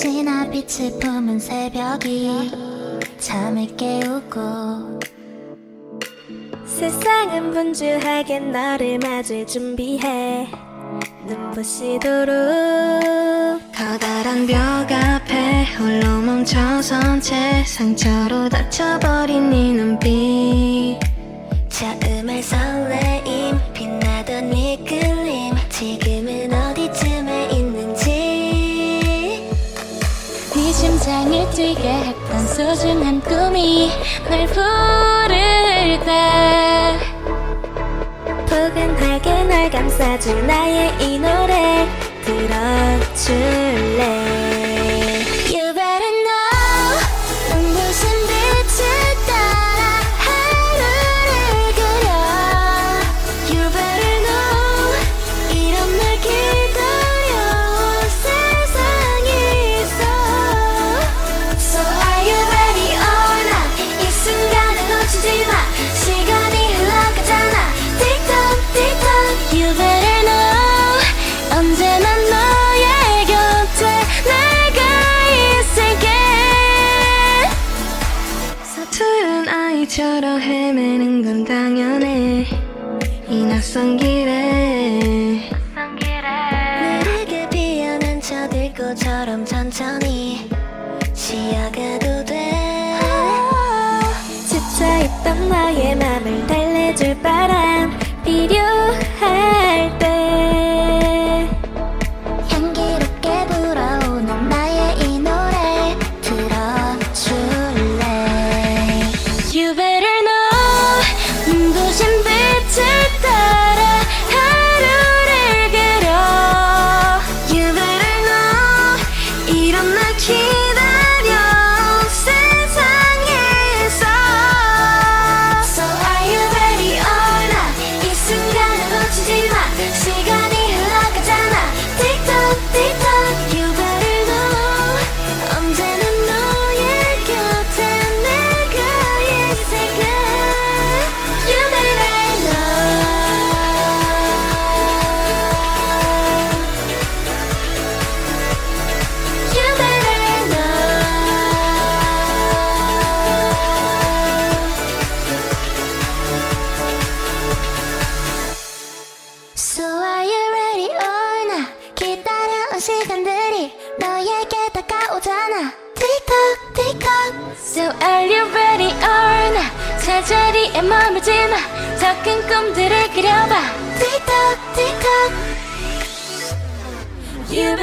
지나 빛을 품은 새벽이 잠을 깨우고 세상은 분주하게 너를 맞을 준비해 눈부시도록 커다란 벽 앞에 홀로 멈춰선 채 상처로 닫혀버린 네 눈빛 뛰게 했던 소중한 꿈이 널 부를 때. 포근하게 널 감싸줄 나의 이 노래 들어줄래 아이처럼 헤매는 건 당연해. 이 낯선 길에. 느리게 피어난 저들꽃처럼 천천히 쉬어가도 돼. 지쳐있던 너의 맘을 달래줄 바람. 필요 시간들이 너에게 다가오잖아. 틱톡 틱톡. So are you ready or not? 제자리에 머물지 마 더 큰 꿈들을 그려봐. 틱톡 틱톡. You